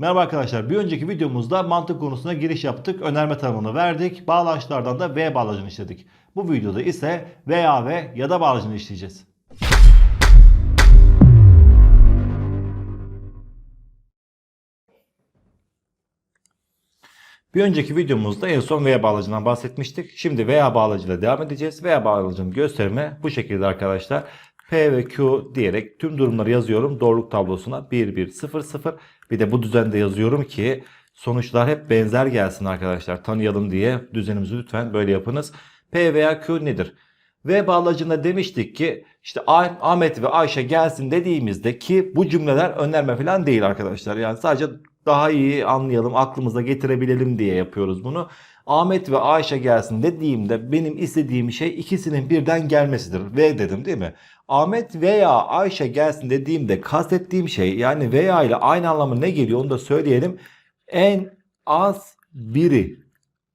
Merhaba arkadaşlar. Bir önceki videomuzda mantık konusuna giriş yaptık. Önerme tanımını verdik. Bağlaçlardan da V bağlacını işledik. Bu videoda ise veya ve ya da bağlacını işleyeceğiz. Bir önceki videomuzda en son veya bağlacından bahsetmiştik. Şimdi veya bağlacıyla devam edeceğiz. Veya bağlacının gösterimi bu şekilde arkadaşlar. P ve Q diyerek tüm durumları yazıyorum. Doğruluk tablosuna 1 1 0 0. Bir de bu düzende yazıyorum ki sonuçlar hep benzer gelsin arkadaşlar. Tanıyalım diye düzenimizi lütfen böyle yapınız. P veya Q nedir? V bağlacında demiştik ki işte Ah- Ahmet ve Ayşe gelsin dediğimizde ki bu cümleler önerme falan değil arkadaşlar. Yani sadece daha iyi anlayalım, aklımıza getirebilelim diye yapıyoruz bunu. Ahmet ve Ayşe gelsin dediğimde benim istediğim şey ikisinin birden gelmesidir. V dedim değil mi? Ahmet veya Ayşe gelsin dediğimde kastettiğim şey yani veya ile aynı anlamı ne geliyor onu da söyleyelim. En az biri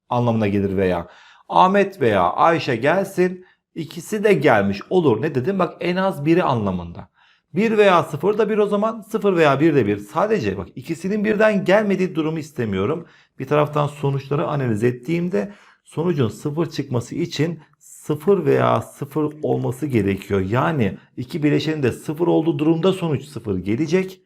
anlamına gelir veya. Ahmet veya Ayşe gelsin ikisi de gelmiş olur. Ne dedim? Bak en az biri anlamında. 1 veya 0 da 1 o zaman 0 veya 1 de 1. Sadece bak ikisinin birden gelmediği durumu istemiyorum. Bir taraftan sonuçları analiz ettiğimde sonucun 0 çıkması için 0 veya 0 olması gerekiyor. Yani iki bileşenin de 0 olduğu durumda sonuç 0 gelecek.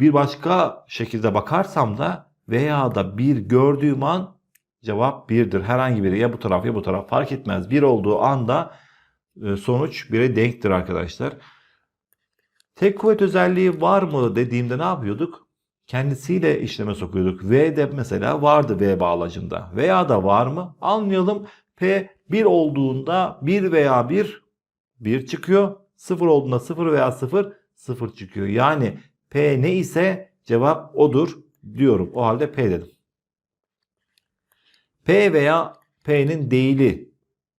Bir başka şekilde bakarsam da veya da 1 gördüğüm an cevap 1'dir. Herhangi biri ya bu taraf ya bu taraf fark etmez. 1 olduğu anda e, sonuç 1'e denktir arkadaşlar. Tek kuvvet özelliği var mı dediğimde ne yapıyorduk? Kendisiyle işleme sokuyorduk. V de mesela vardı V bağlacında. Veya da var mı? Anlayalım. P 1 olduğunda 1 veya 1 1 çıkıyor. 0 olduğunda 0 veya 0 0 çıkıyor. Yani P ne ise cevap odur diyorum. O halde P dedim. P veya P'nin değili.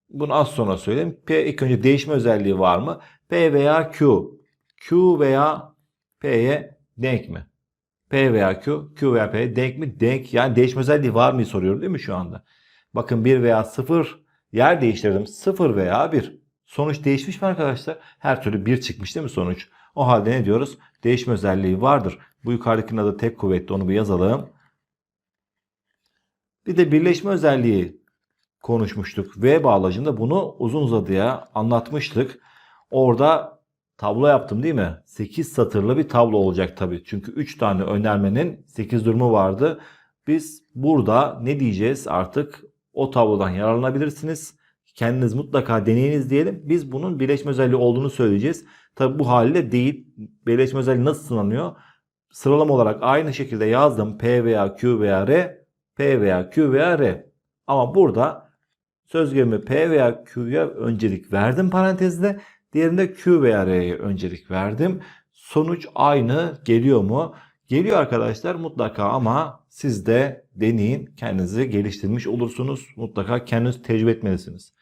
Bunu az sonra söyleyeyim. P ilk önce değişme özelliği var mı? P veya Q. Q veya P'ye denk mi? P veya Q, Q veya P denk mi? Denk. Yani değişme özelliği var mı soruyorum değil mi şu anda? Bakın 1 veya 0 yer değiştirdim. 0 veya 1. Sonuç değişmiş mi arkadaşlar? Her türlü 1 çıkmış değil mi sonuç? O halde ne diyoruz? Değişme özelliği vardır. Bu yukarıdakinin adı tek kuvvetli onu bir yazalım. Bir de birleşme özelliği konuşmuştuk. V bağlacında bunu uzun uzadıya anlatmıştık. Orada tablo yaptım değil mi? 8 satırlı bir tablo olacak tabii. Çünkü 3 tane önermenin 8 durumu vardı. Biz burada ne diyeceğiz artık o tablodan yararlanabilirsiniz. Kendiniz mutlaka deneyiniz diyelim. Biz bunun birleşme özelliği olduğunu söyleyeceğiz. Tabii bu haliyle değil. Birleşme özelliği nasıl sınanıyor? Sıralama olarak aynı şekilde yazdım. P veya Q veya R. P veya Q veya R. Ama burada söz gelimi P veya Q'ya öncelik verdim parantezde. Diğerinde Q veya R'ye öncelik verdim. Sonuç aynı geliyor mu? Geliyor arkadaşlar mutlaka ama siz de deneyin. Kendinizi geliştirmiş olursunuz. Mutlaka kendiniz tecrübe etmelisiniz.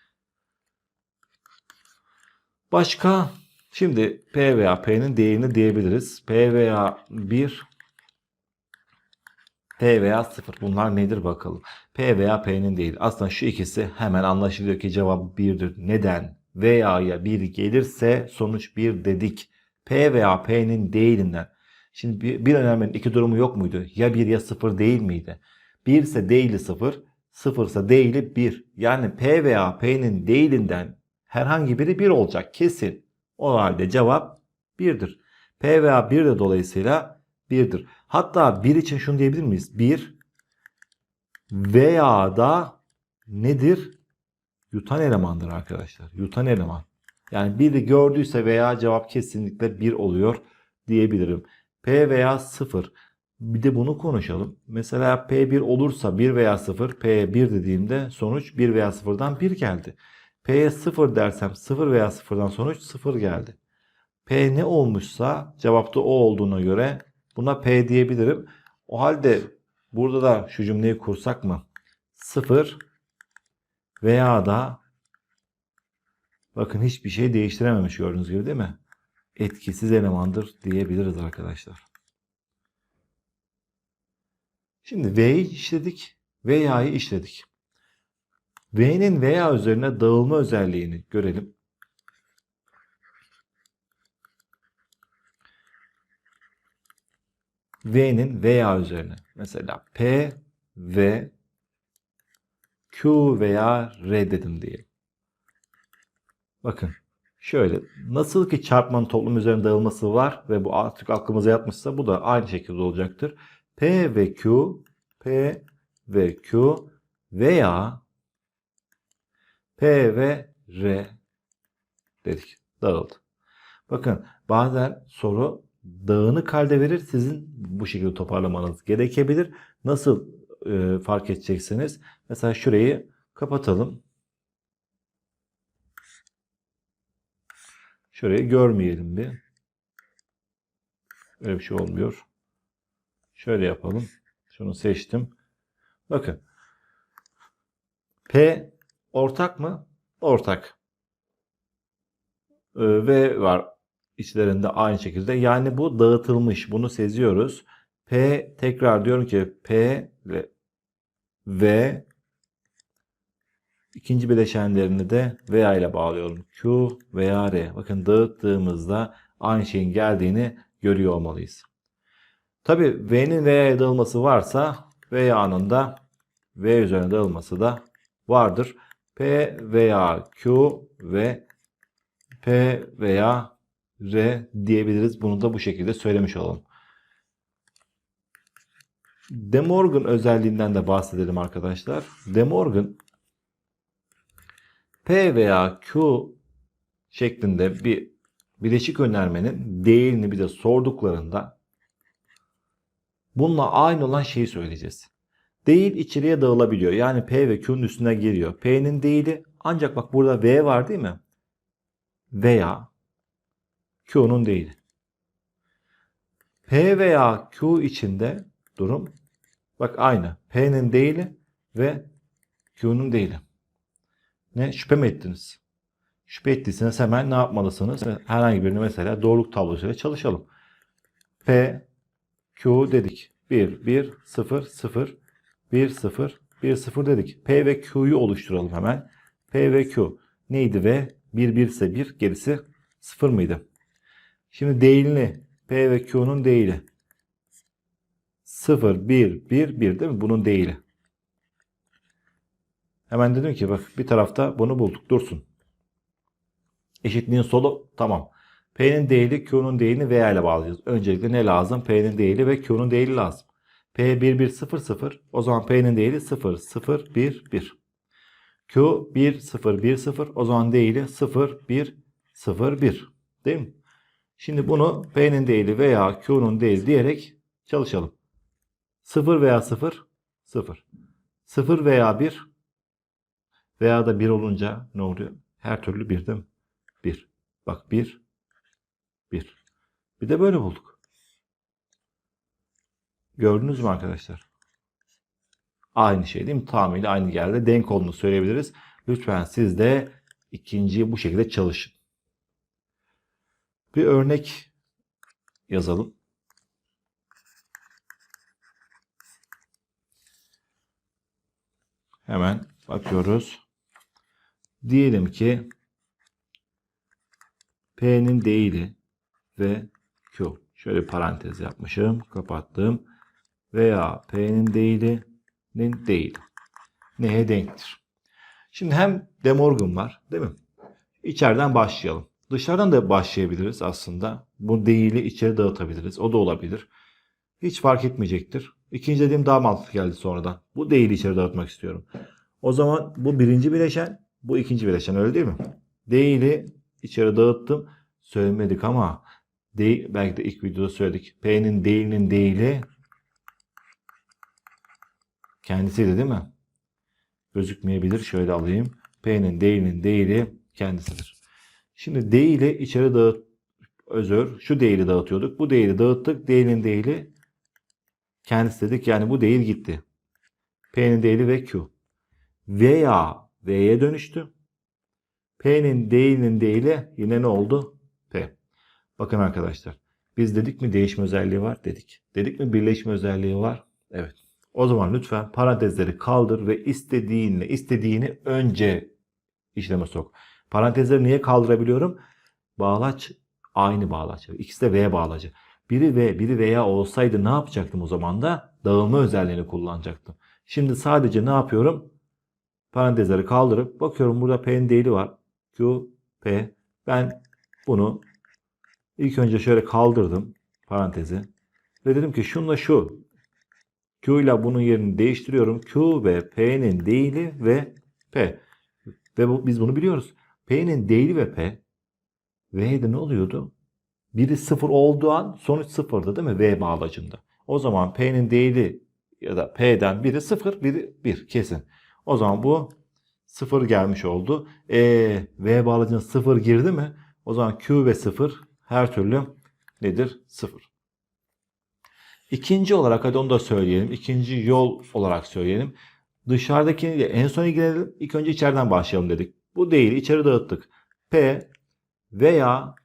Başka şimdi P veya P'nin değerini diyebiliriz. P veya 1 P veya 0 bunlar nedir bakalım. P veya P'nin değil. Aslında şu ikisi hemen anlaşılıyor ki cevap 1'dir. Neden? Veya'ya 1 gelirse sonuç 1 dedik. P veya P'nin değilinden. Şimdi bir, bir önermenin iki durumu yok muydu? Ya 1 ya 0 değil miydi? 1 ise değili 0, 0 ise değili 1. Yani P veya P'nin değilinden herhangi biri 1 olacak kesin. O halde cevap 1'dir. P veya 1 de dolayısıyla 1'dir. Hatta 1 için şunu diyebilir miyiz? 1 veya da nedir? Yutan elemandır arkadaşlar. Yutan eleman. Yani 1'i gördüyse veya cevap kesinlikle 1 oluyor diyebilirim. P veya 0. Bir de bunu konuşalım. Mesela P1 olursa 1 veya 0, P'ye 1 dediğimde sonuç 1 veya 0'dan 1 geldi. P'ye 0 dersem 0 veya 0'dan sonuç 0 geldi. P ne olmuşsa cevapta o olduğuna göre buna P diyebilirim. O halde burada da şu cümleyi kursak mı? 0 veya da bakın hiçbir şey değiştirememiş gördüğünüz gibi değil mi? Etkisiz elemandır diyebiliriz arkadaşlar. Şimdi V'yi işledik. Veya'yı işledik. V'nin veya üzerine dağılma özelliğini görelim. V'nin veya üzerine. Mesela P ve Q veya R dedim diye. Bakın şöyle nasıl ki çarpmanın toplum üzerine dağılması var ve bu artık aklımıza yatmışsa bu da aynı şekilde olacaktır. P ve Q P ve Q veya P ve R dedik. Dağıldı. Bakın bazen soru dağınık halde verir. Sizin bu şekilde toparlamanız gerekebilir. Nasıl e, fark edeceksiniz? Mesela şurayı kapatalım. Şurayı görmeyelim bir. Öyle bir şey olmuyor. Şöyle yapalım. Şunu seçtim. Bakın. P ortak mı? Ortak. Ee, V var içlerinde aynı şekilde. Yani bu dağıtılmış. Bunu seziyoruz. P tekrar diyorum ki P ile V ikinci bileşenlerini de veya ile bağlıyorum. Q veya R. Bakın dağıttığımızda aynı şeyin geldiğini görüyor olmalıyız. Tabi V'nin V'ye dağılması varsa V'nin da V üzerine dağılması da vardır. P veya Q ve P veya R diyebiliriz. Bunu da bu şekilde söylemiş olalım. De Morgan özelliğinden de bahsedelim arkadaşlar. De Morgan P veya Q şeklinde bir bileşik önermenin değerini bize sorduklarında bununla aynı olan şeyi söyleyeceğiz. Değil içeriye dağılabiliyor. Yani P ve Q'nun üstüne giriyor. P'nin değili ancak bak burada V var değil mi? Veya Q'nun değili. P veya Q içinde durum bak aynı. P'nin değili ve Q'nun değili. Ne? Şüphe mi ettiniz? Şüphe ettiyseniz hemen ne yapmalısınız? Herhangi birini mesela doğruluk tablosuyla çalışalım. P, Q dedik. 1, 1, 0, 0, 1, 0, 1, 0 dedik. P ve Q'yu oluşturalım hemen. P ve Q neydi ve 1, 1 ise 1 gerisi 0 mıydı? Şimdi değilini P ve Q'nun değili 0, 1, 1, 1 değil mi? Bunun değili. Hemen dedim ki bak bir tarafta bunu bulduk dursun. Eşitliğin solu tamam. P'nin değili Q'nun değilini V ile bağlayacağız. Öncelikle ne lazım? P'nin değili ve Q'nun değili lazım. P 1 1 0 0 o zaman P'nin değili 0 0 1 1. Q 1 0 1 0 o zaman değili 0 1 0 1. Değil mi? Şimdi bunu P'nin değili veya Q'nun değili diyerek çalışalım. 0 veya 0 0. 0 veya 1 veya da 1 olunca ne oluyor? Her türlü 1 değil mi? 1. Bak 1 1. Bir de böyle bulduk. Gördünüz mü arkadaşlar? Aynı şey değil mi? Tamamıyla aynı geldi. Denk olduğunu söyleyebiliriz. Lütfen siz de ikinciyi bu şekilde çalışın. Bir örnek yazalım. Hemen bakıyoruz. Diyelim ki P'nin değili ve Q. Şöyle parantez yapmışım. Kapattım. Veya P'nin değilinin değili. Neye denktir? Şimdi hem De Morgan var değil mi? İçeriden başlayalım. Dışarıdan da başlayabiliriz aslında. Bu değili içeri dağıtabiliriz. O da olabilir. Hiç fark etmeyecektir. İkinci dediğim daha mantıklı geldi sonradan. Bu değili içeri dağıtmak istiyorum. O zaman bu birinci bileşen, bu ikinci bileşen öyle değil mi? Değili içeri dağıttım. Söylemedik ama değil, belki de ilk videoda söyledik. P'nin değilinin değili kendisiydi değil mi? Gözükmeyebilir. Şöyle alayım. P'nin değilinin değili kendisidir. Şimdi değili içeri dağıt özür şu değili dağıtıyorduk. Bu değili dağıttık. Değilin değili kendisi dedik. Yani bu değil gitti. P'nin değili ve Q. Veya V'ye dönüştü. P'nin değilinin değili yine ne oldu? P. Bakın arkadaşlar. Biz dedik mi değişme özelliği var? Dedik. Dedik mi birleşme özelliği var? Evet. O zaman lütfen parantezleri kaldır ve istediğinle istediğini önce işleme sok. Parantezleri niye kaldırabiliyorum? Bağlaç aynı bağlaç. İkisi de V bağlacı. biri ve biri veya olsaydı ne yapacaktım o zaman da? Dağılma özelliğini kullanacaktım. Şimdi sadece ne yapıyorum? Parantezleri kaldırıp bakıyorum burada P'nin değili var. Q, P. Ben bunu ilk önce şöyle kaldırdım parantezi. Ve dedim ki şunla şu Q ile bunun yerini değiştiriyorum. Q ve P'nin değili ve P. Ve bu, biz bunu biliyoruz. P'nin değili ve P. V'de ne oluyordu? Biri sıfır olduğu an sonuç sıfırdı değil mi? V bağlacında. O zaman P'nin değili ya da P'den biri sıfır, biri bir kesin. O zaman bu sıfır gelmiş oldu. E, V bağlacına sıfır girdi mi? O zaman Q ve sıfır her türlü nedir? Sıfır. İkinci olarak hadi onu da söyleyelim. İkinci yol olarak söyleyelim. Dışarıdaki en son ilgilenelim. İlk önce içeriden başlayalım dedik. Bu değili içeri dağıttık. P veya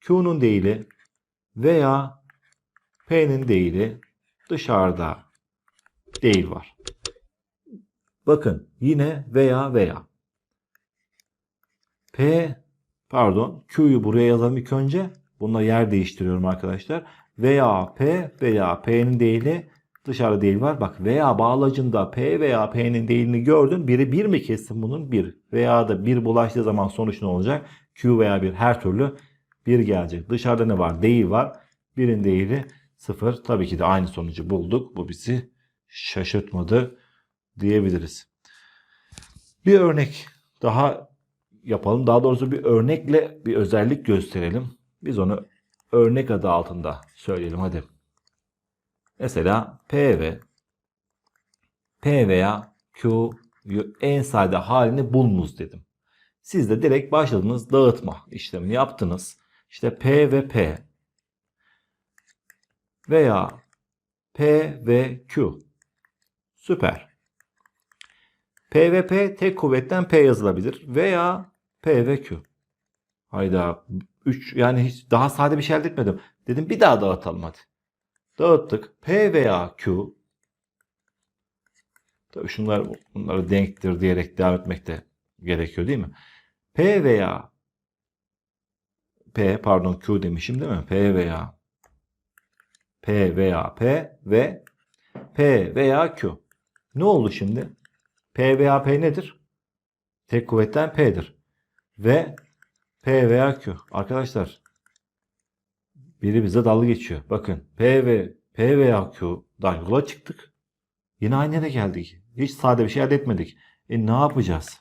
Q'nun değili veya P'nin değili dışarıda değil var. Bakın yine veya veya. P pardon Q'yu buraya yazalım ilk önce. Bununla yer değiştiriyorum arkadaşlar. Veya P veya P'nin değili dışarıda değil var. Bak veya bağlacında P veya P'nin değilini gördün. Biri 1 mi kessin bunun? 1. Veya da 1 bulaştığı zaman sonuç ne olacak? Q veya 1 her türlü 1 gelecek. Dışarıda ne var? Değil var. Birin değili 0. Tabii ki de aynı sonucu bulduk. Bu bizi şaşırtmadı diyebiliriz. Bir örnek daha yapalım. Daha doğrusu bir örnekle bir özellik gösterelim. Biz onu örnek adı altında söyleyelim hadi. Mesela P ve P veya Q'yu en sade halini bulunuz dedim. Siz de direkt başladınız dağıtma işlemini yaptınız. İşte P ve P veya P ve Q. Süper. P ve P tek kuvvetten P yazılabilir veya P. Hayda 3 yani hiç daha sade bir şey elde etmedim. Dedim bir daha dağıtalım hadi. Dağıttık. P veya Q. Tabii şunlar bunları denktir diyerek devam etmek de gerekiyor değil mi? P veya P pardon Q demişim değil mi? P veya P veya P ve P veya Q. Ne oldu şimdi? P veya P nedir? Tek kuvvetten P'dir. Ve P veya Q. Arkadaşlar biri bize dalga geçiyor. Bakın P ve P veya Q'dan yola çıktık. Yine aynı yere geldik. Hiç sade bir şey elde etmedik. E ne yapacağız?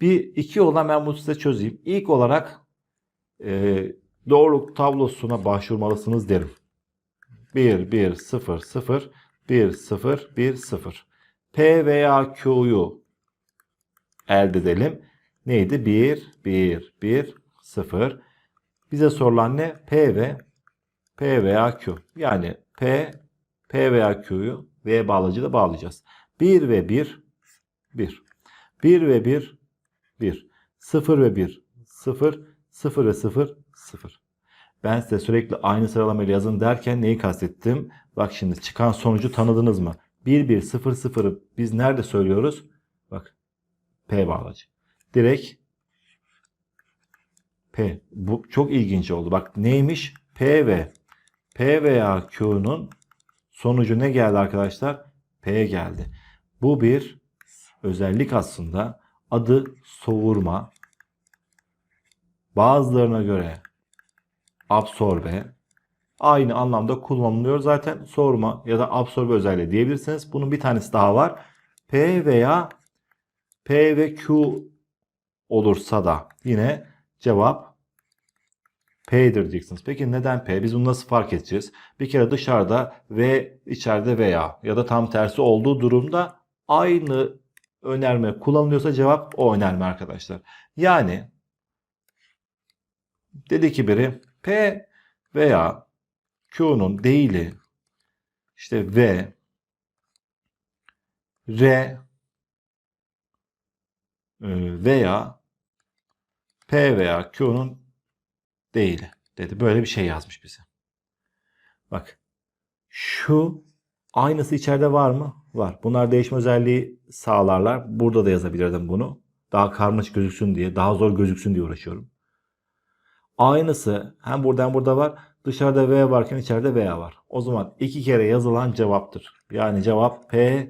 Bir iki yoldan ben bunu size çözeyim. İlk olarak e, doğruluk tablosuna başvurmalısınız derim. 1, 1, 0, 0, 1, 0, 1, 0. P veya Q'yu elde edelim. Neydi? 1, 1, 1, 0. Bize sorulan ne? P ve P veya Q. Yani P, P veya Q'yu V bağlacıyla bağlayacağız. 1 ve 1, 1. 1 ve 1, 1. 0 ve 1, 0. 0 ve 0, 0. Ben size sürekli aynı sıralamayla yazın derken neyi kastettim? Bak şimdi çıkan sonucu tanıdınız mı? 1, 1, 0, 0'ı biz nerede söylüyoruz? Bak P bağlacı. Direkt P. Bu çok ilginç oldu. Bak neymiş? P ve P veya Q'nun sonucu ne geldi arkadaşlar? P geldi. Bu bir özellik aslında. Adı soğurma. Bazılarına göre absorbe. Aynı anlamda kullanılıyor zaten. Soğurma ya da absorbe özelliği diyebilirsiniz. Bunun bir tanesi daha var. P veya P ve Q olursa da yine cevap P'dir diyeceksiniz. Peki neden P? Biz bunu nasıl fark edeceğiz? Bir kere dışarıda ve içeride veya ya da tam tersi olduğu durumda aynı önerme kullanılıyorsa cevap o önerme arkadaşlar. Yani dedi ki biri P veya Q'nun değili işte V R e, veya P veya Q'nun değili dedi. Böyle bir şey yazmış bize. Bak şu aynısı içeride var mı? Var. Bunlar değişme özelliği sağlarlar. Burada da yazabilirdim bunu. Daha karmaşık gözüksün diye, daha zor gözüksün diye uğraşıyorum. Aynısı hem burada burada var. Dışarıda V varken içeride veya var. O zaman iki kere yazılan cevaptır. Yani cevap P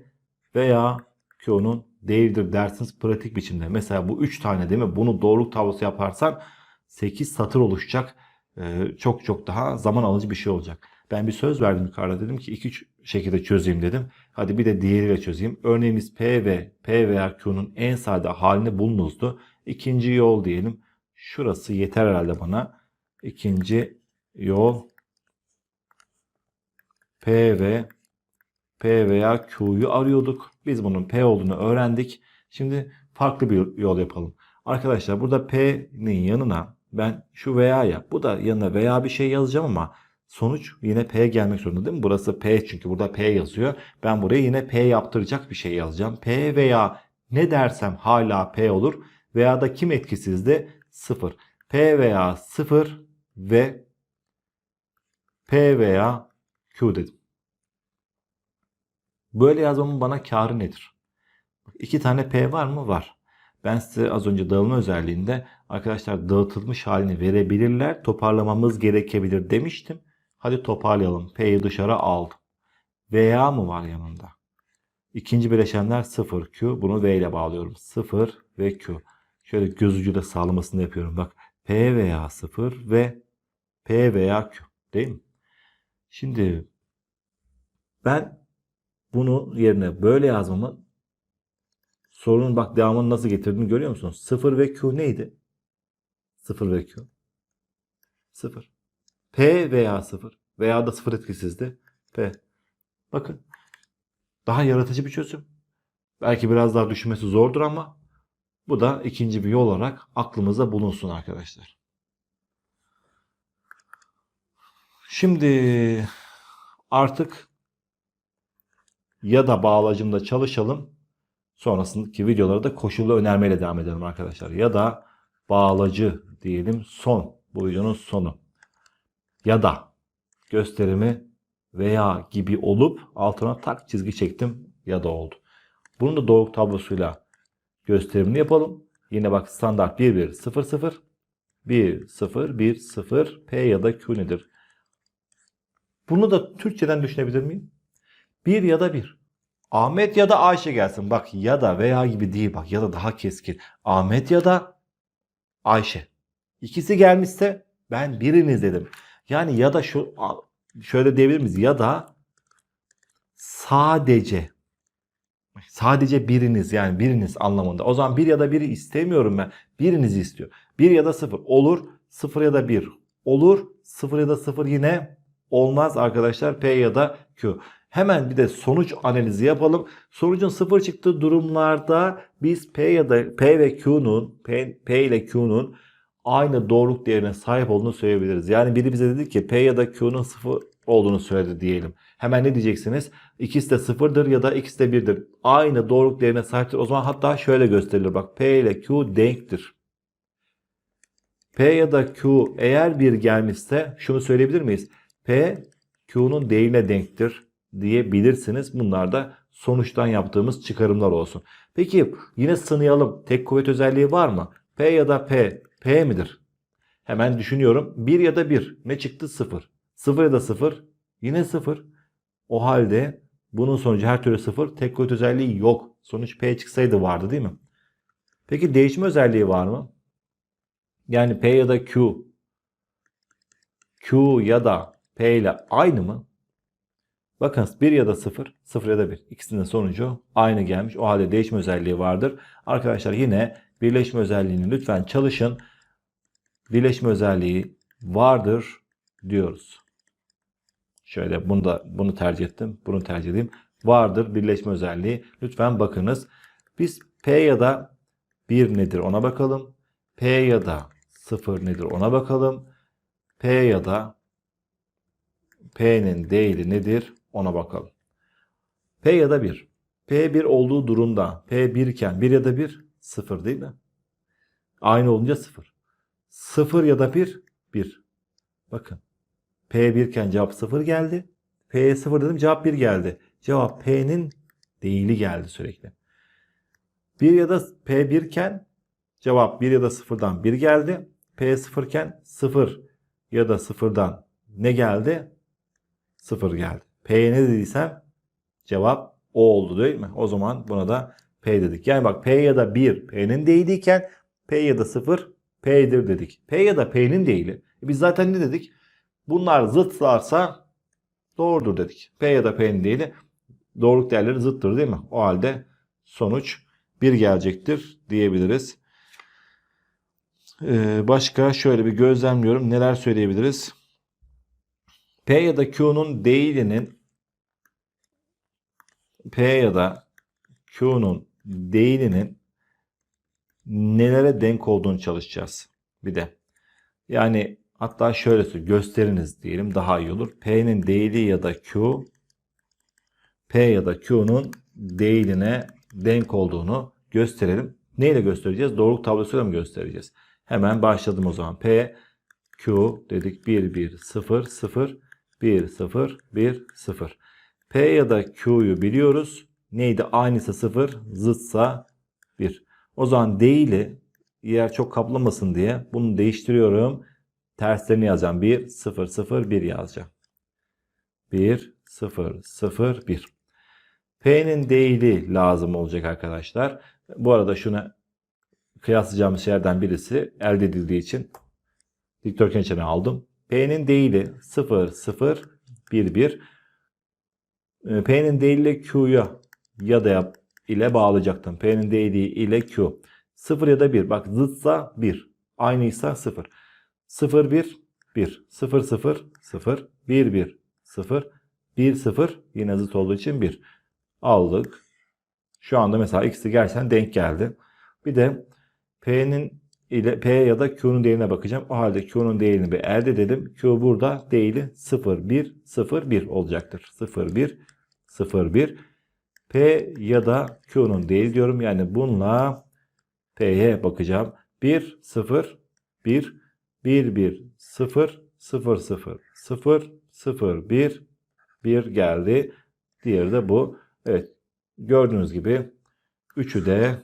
veya Q'nun değildir dersiniz pratik biçimde. Mesela bu 3 tane değil mi? Bunu doğruluk tablosu yaparsan 8 satır oluşacak. Ee, çok çok daha zaman alıcı bir şey olacak. Ben bir söz verdim yukarıda dedim ki 2-3 şekilde çözeyim dedim. Hadi bir de diğeriyle çözeyim. Örneğimiz P ve P veya Q'nun en sade halini bulunuzdu. İkinci yol diyelim. Şurası yeter herhalde bana. İkinci yol P ve P veya Q'yu arıyorduk. Biz bunun P olduğunu öğrendik. Şimdi farklı bir yol yapalım. Arkadaşlar burada P'nin yanına ben şu veya ya bu da yanına veya bir şey yazacağım ama sonuç yine P gelmek zorunda değil mi? Burası P çünkü burada P yazıyor. Ben buraya yine P yaptıracak bir şey yazacağım. P veya ne dersem hala P olur. Veya da kim etkisizdi? 0. P veya 0 ve P veya Q dedim. Böyle yazmamın bana karı nedir? İki tane P var mı? Var. Ben size az önce dağılma özelliğinde arkadaşlar dağıtılmış halini verebilirler. Toparlamamız gerekebilir demiştim. Hadi toparlayalım. P'yi dışarı aldım. Veya mı var yanında? İkinci bileşenler 0 Q. Bunu V ile bağlıyorum. 0 ve Q. Şöyle göz ucuyla sağlamasını yapıyorum. Bak P veya 0 ve P veya Q. Değil mi? Şimdi ben bunu yerine böyle yazmamın sorunun bak devamını nasıl getirdiğini görüyor musunuz? 0 ve Q neydi? 0 ve Q. 0. P veya 0 veya da 0 etkisizdi. P. Bakın. Daha yaratıcı bir çözüm. Belki biraz daha düşünmesi zordur ama bu da ikinci bir yol olarak aklımıza bulunsun arkadaşlar. Şimdi artık ya da bağlacımda çalışalım. Sonrasındaki videoları da koşullu önermeyle devam edelim arkadaşlar. Ya da bağlacı diyelim son. Bu videonun sonu. Ya da gösterimi veya gibi olup altına tak çizgi çektim ya da oldu. Bunun da doğruluk tablosuyla gösterimini yapalım. Yine bak standart 1 1 0 0 1 0 1 0 P ya da Q nedir? Bunu da Türkçeden düşünebilir miyim? 1 ya da 1. Ahmet ya da Ayşe gelsin. Bak ya da veya gibi değil bak ya da daha keskin. Ahmet ya da Ayşe. İkisi gelmişse ben biriniz dedim. Yani ya da şu şöyle diyebilir miyiz? Ya da sadece sadece biriniz yani biriniz anlamında. O zaman bir ya da biri istemiyorum ben. Birinizi istiyor. Bir ya da sıfır olur. Sıfır ya da bir olur. Sıfır ya da sıfır yine olmaz arkadaşlar. P ya da Q. Hemen bir de sonuç analizi yapalım. Sonucun sıfır çıktığı durumlarda biz P ya da P ve Q'nun P, P ile Q'nun aynı doğruluk değerine sahip olduğunu söyleyebiliriz. Yani biri bize dedi ki P ya da Q'nun sıfır olduğunu söyledi diyelim. Hemen ne diyeceksiniz? İkisi de sıfırdır ya da ikisi de birdir. Aynı doğruluk değerine sahiptir. O zaman hatta şöyle gösterilir. Bak P ile Q denktir. P ya da Q eğer bir gelmişse şunu söyleyebilir miyiz? P Q'nun değerine denktir diyebilirsiniz. Bunlar da sonuçtan yaptığımız çıkarımlar olsun. Peki yine sınayalım. Tek kuvvet özelliği var mı? P ya da P, P midir? Hemen düşünüyorum. 1 ya da 1. Ne çıktı? 0. 0 ya da 0. Yine 0. O halde bunun sonucu her türlü 0. Tek kuvvet özelliği yok. Sonuç P çıksaydı vardı değil mi? Peki değişme özelliği var mı? Yani P ya da Q. Q ya da P ile aynı mı? Bakın 1 ya da 0, 0 ya da 1. İkisinin sonucu aynı gelmiş. O halde değişme özelliği vardır. Arkadaşlar yine birleşme özelliğini lütfen çalışın. Birleşme özelliği vardır diyoruz. Şöyle bunu da bunu tercih ettim. Bunu tercih edeyim. Vardır birleşme özelliği. Lütfen bakınız. Biz P ya da 1 nedir ona bakalım. P ya da 0 nedir ona bakalım. P ya da P'nin değeri nedir ona bakalım. P ya da 1. P1 olduğu durumda P1 iken 1 ya da 1 0 değil mi? Aynı olunca 0. 0 ya da 1 1. Bakın. P1 iken cevap 0 geldi. P'ye 0 dedim cevap 1 geldi. Cevap P'nin değili geldi sürekli. 1 ya da P1 iken cevap 1 ya da 0'dan 1 geldi. P sıfırken 0 ya da sıfırdan ne geldi? 0 geldi. P'ye ne dediysem cevap o oldu değil mi? O zaman buna da P dedik. Yani bak P ya da 1 P'nin değiliyken P ya da 0 P'dir dedik. P ya da P'nin değili. E biz zaten ne dedik? Bunlar zıtlarsa doğrudur dedik. P ya da P'nin değili doğruluk değerleri zıttır değil mi? O halde sonuç 1 gelecektir diyebiliriz. Ee, başka şöyle bir gözlemliyorum. Neler söyleyebiliriz? P ya da Q'nun değilinin P ya da Q'nun değilinin nelere denk olduğunu çalışacağız. Bir de yani hatta şöyle gösteriniz diyelim daha iyi olur. P'nin değili ya da Q P ya da Q'nun değiline denk olduğunu gösterelim. Neyle göstereceğiz? Doğruluk tablosuyla mı göstereceğiz? Hemen başladım o zaman. P, Q dedik 1, 1, 0, 0, 1, 0, 1, 0. P ya da Q'yu biliyoruz. Neydi? Aynısı 0, zıtsa 1. O zaman değili yer çok kaplamasın diye bunu değiştiriyorum. Terslerini yazacağım. 1, 0, 0, 1 yazacağım. 1, 0, 0, 1. P'nin değili lazım olacak arkadaşlar. Bu arada şuna kıyaslayacağımız şeylerden birisi elde edildiği için dikdörtgen içine aldım. P'nin değili 0, 0, 1, 1. Ee, P'nin değili Q'ya ya da yap ile bağlayacaktım. P'nin değili ile Q. 0 ya da 1. Bak zıtsa 1. Aynıysa 0. 0, 1, 1. 0, 0, 0. 1, 1, 0. 1, 0. Yine zıt olduğu için 1 aldık. Şu anda mesela ikisi gerçekten denk geldi. Bir de P'nin ile P ya da Q'nun değerine bakacağım. O halde Q'nun değerini bir elde edelim. Q burada değili 0, 1, 0, 1 olacaktır. 0, 1, 0, 1. P ya da Q'nun değeri diyorum. Yani bununla P'ye bakacağım. 1, 0, 1, 1, 1, 0, 0, 0, 0, 0, 1, 1 geldi. Diğeri de bu. Evet. Gördüğünüz gibi üçü de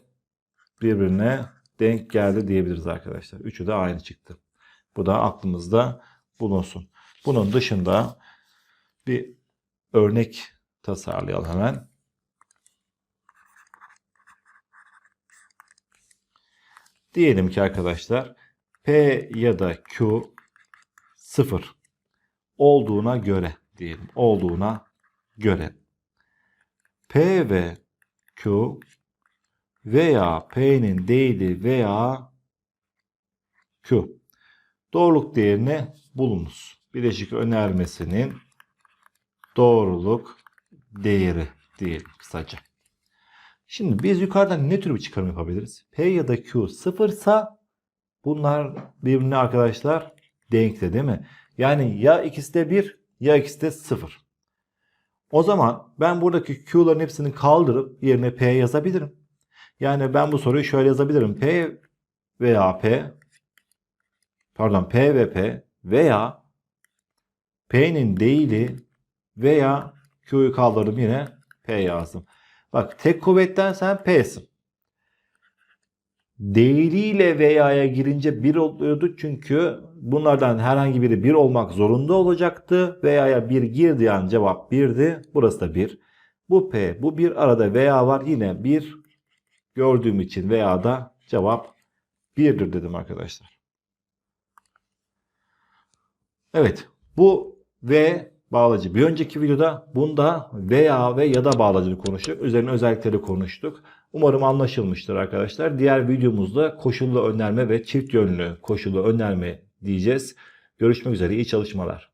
birbirine denk geldi diyebiliriz arkadaşlar. Üçü de aynı çıktı. Bu da aklımızda bulunsun. Bunun dışında bir örnek tasarlayalım hemen. Diyelim ki arkadaşlar P ya da Q 0 olduğuna göre diyelim. Olduğuna göre P ve Q veya P'nin değili veya Q doğruluk değerini bulunuz. Bileşik önermesinin doğruluk değeri diyelim kısaca. Şimdi biz yukarıdan ne tür bir çıkarım yapabiliriz? P ya da Q sıfırsa bunlar birbirine arkadaşlar denkte değil mi? Yani ya ikisi de 1 ya ikisi de 0. O zaman ben buradaki Q'ların hepsini kaldırıp yerine P yazabilirim. Yani ben bu soruyu şöyle yazabilirim. P veya P pardon P ve P veya P'nin değili veya Q'yu kaldırdım yine P yazdım. Bak tek kuvvetten sen P'sin. Değiliyle veya'ya girince 1 oluyordu çünkü bunlardan herhangi biri 1 olmak zorunda olacaktı. Veya'ya 1 girdiği an cevap 1'di. Burası da 1. Bu P, bu bir arada veya var yine 1 gördüğüm için veya da cevap 1'dir dedim arkadaşlar. Evet bu ve bağlacı. Bir önceki videoda bunda veya ve ya da bağlacını konuştuk. Üzerine özellikleri konuştuk. Umarım anlaşılmıştır arkadaşlar. Diğer videomuzda koşullu önerme ve çift yönlü koşullu önerme diyeceğiz. Görüşmek üzere. İyi çalışmalar.